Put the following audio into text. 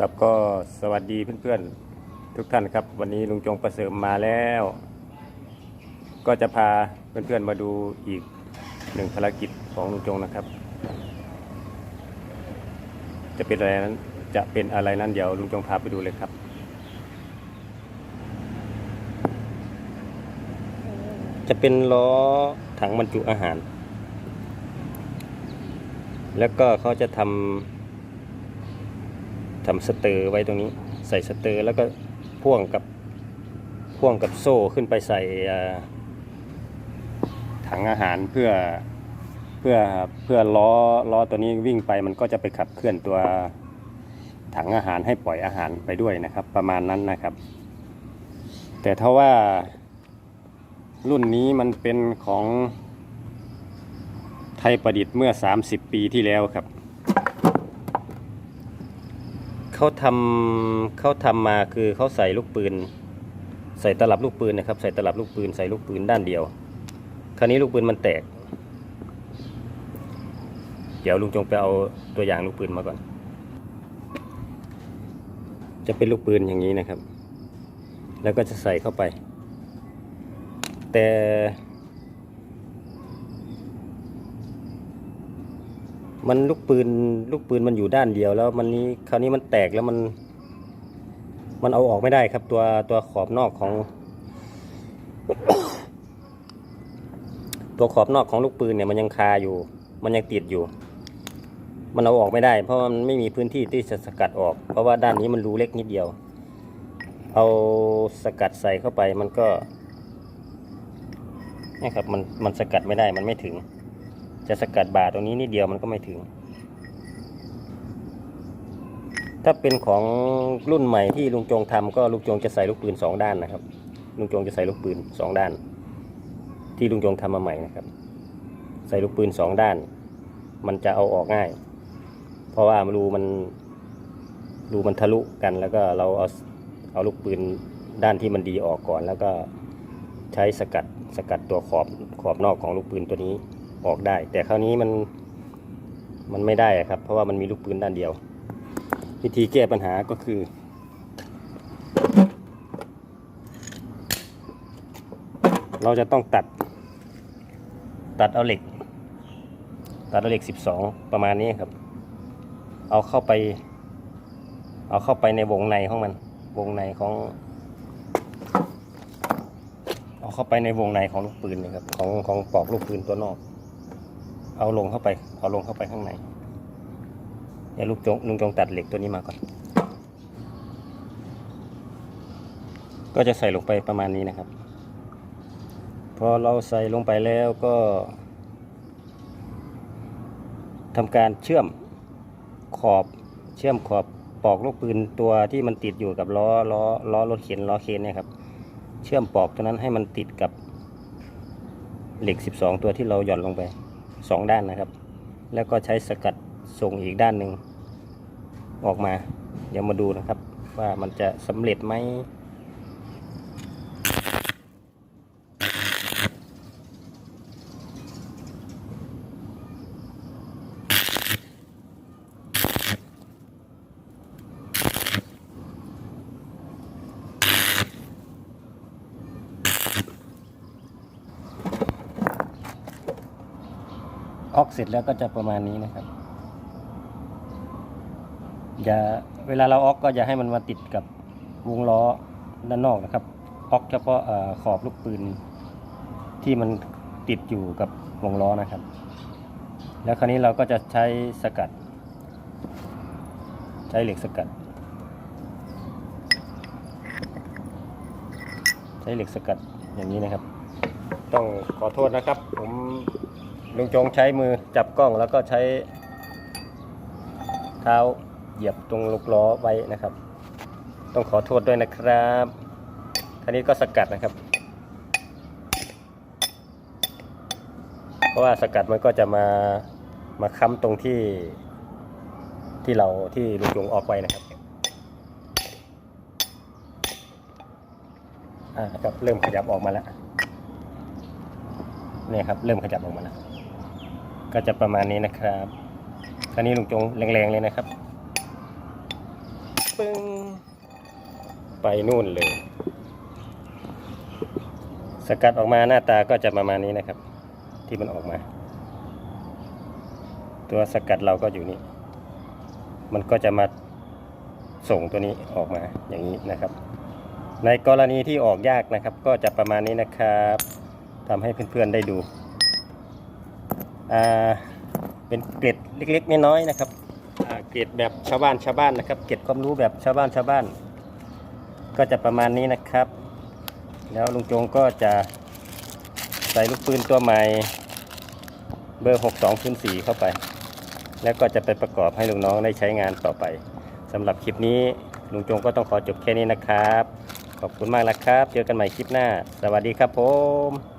ครับก็สวัสดีเพื่อนๆทุกท่านครับ วันนี้ลุงจงประเสริมมาแล้ว ก็จะพาเพื่อนๆมาดูอีกหนึ่งภารกิจของลุงจงนะครับ จะเป็นอะไรนั้นจะเป็นอะไรนั้นเดี๋ยวลุงจงพาไปดูเลยครับจะเป็นล้อถังบรรจุอาหาร แล้วก็เขาจะทำ ทำสเตอร์ไว้ตรงนี้ใส่สเตอร์แล้วก็พ่วงกับพ่วงกับโซ่ขึ้นไปใส่ถังอาหารเพื่อเพื่อเพื่อล้อล้อตัวนี้วิ่งไปมันก็จะไปขับเคลื่อนตัวถังอาหารให้ปล่อยอาหารไปด้วยนะครับ ประมาณนั้นนะครับ แต่ถ้าว่ารุ่นนี้มันเป็นของไทยประดิษฐ์เมื่อ 30 ปีที่แล้วครับ เขาทำเขาทำมาคือเขาใส่ลูกปืน ใส่ตลับลูกปืนนะครับ ใส่ตลับลูกปืนใส่ลูกปืนด้านเดียว คราวนี้ลูกปืนมันแตก เดี๋ยวลุงจงไปเอาตัวอย่างลูกปืนมาก่อน จะเป็นลูกปืนอย่างนี้นะครับ แล้วก็จะใส่เข้าไป แต่ มันลูกปืนลูกปืนมันอยู่ด้านเดียวแล้วมันนี้คราวนี้มันแตกแล้วมัน มันเอาออกไม่ได้ครับ ตัวตัวขอบนอกของ ตัวขอบนอกของลูกปืนเนี่ยมันยังคาอยู่ มันยังติดอยู่ มันเอาออกไม่ได้ เพราะมันไม่มีพื้นที่ที่จะสกัดออก เพราะว่าด้านนี้มันรูเล็กนิดเดียว เอาสกัดใส่เข้าไปมันก็นี่ครับมันมันสกัดไม่ได้มันไม่ถึง จะสกัดบาตรงนี้นิดเดียวมันก็ไม่ถึง ถ้าเป็นของรุ่นใหม่ที่ลุงจงทำก็ลุงจงจะใส่ลูกปืนสองด้านนะครับ ลุงจงจะใส่ลูกปืนสองด้าน ที่ลุงจงทำมาใหม่นะครับ ใส่ลูกปืนสองด้าน มันจะเอาออกง่าย เพราะว่ารูมันรูมันทะลุกันแล้วก็เราเอาเอาลูกปืนด้านที่มันดีออกก่อนแล้วก็ใช้สกัดสกัดตัวขอบขอบนอกของลูกปืนตัวนี้ ออกได้ แต่คราวนี้มันมันไม่ได้ครับ เพราะว่ามันมีลูกปืนด้านเดียว วิธีแก้ปัญหาก็คือ เราจะต้องตัด ตัดเอาเหล็ก ตัดเอาเหล็ก 12 ประมาณนี้ครับ เอาเข้าไป เอาเข้าไปในวงในของมัน วงในของ เอาเข้าไปในวงในของลูกปืนนะครับ ของของปลอกลูกปืนตัวนอก เอาลงเข้าไป เอาลงเข้าไปข้างใน เดี๋ยวลูกจงลุงจงตัดเหล็กตัวนี้มาก่อน ก็จะใส่ลงไปประมาณนี้นะครับ พอเราใส่ลงไปแล้วก็ทำการเชื่อมขอบเชื่อมขอบปอกลูกปืนตัวที่มันติดอยู่กับล้อล้อล้อรถเข็นล้อเคนเนี่ยครับ เชื่อมปอกตัวนั้นให้มันติดกับเหล็ก 12 ตัวที่เราหย่อนลงไป สองด้านนะครับ แล้วก็ใช้สกัดส่งอีกด้านหนึ่งออกมา เดี๋ยวมาดูนะครับ ว่ามันจะสำเร็จไหม ออกเสร็จแล้วก็จะประมาณนี้นะครับอย่าเวลาเราออกก็อย่าให้มันมาติดกับวงล้อด้านนอกนะครับออกเฉพาะขอบลูกปืนที่มันติดอยู่กับวงล้อนะครับ แล้วคราวนี้เราก็จะใช้สกัด ใช้เหล็กสกัด ใช้เหล็กสกัดอย่างนี้นะครับ ต้องขอโทษนะครับ ผม ลุงจงใช้มือจับกล้องแล้วก็ใช้ เท้าเหยียบตรงลูกล้อไว้นะครับ ต้องขอโทษด้วยนะครับทีนี้ก็สกัดนะครับ เพราะว่าสกัดมันก็จะมามาค้ำตรงที่ที่เราที่ลุงจงออกไว้นะครับอ่าครับเริ่มขยับออกมาแล้วเนี่ยครับ เริ่มขยับออกมาแล้ว ก็จะประมาณนี้นะครับคราวนี้ลุงจงแรงๆเลยนะครับปึ้งไปนู่นเลย สกัดออกมาหน้าตาก็จะประมาณนี้นะครับ ที่มันออกมา ตัวสกัดเราก็อยู่นี่ มันก็จะมาส่งตัวนี้ออกมาอย่างนี้นะครับ ในกรณีที่ออกยากนะครับ ก็จะประมาณนี้นะครับทำให้เพื่อนๆได้ดูอ่า เป็นเกร็ดเล็กๆน้อยๆนะครับเกร็ดแบบชาวบ้านชาวบ้านนะครับ เกร็ดความรู้แบบชาวบ้านชาวบ้าน ก็จะประมาณนี้นะครับ แล้วลุงจงก็จะใส่ลูกปืนตัวใหม่เบอร์ 62คูณ4เข้าไป แล้วก็จะไปประกอบให้ลูกน้องได้ใช้งานต่อไปสำหรับคลิปนี้ลุงจงก็ต้องขอจบแค่นี้นะครับ ขอบคุณมากนะครับ เจอกันใหม่คลิปหน้า สวัสดีครับผม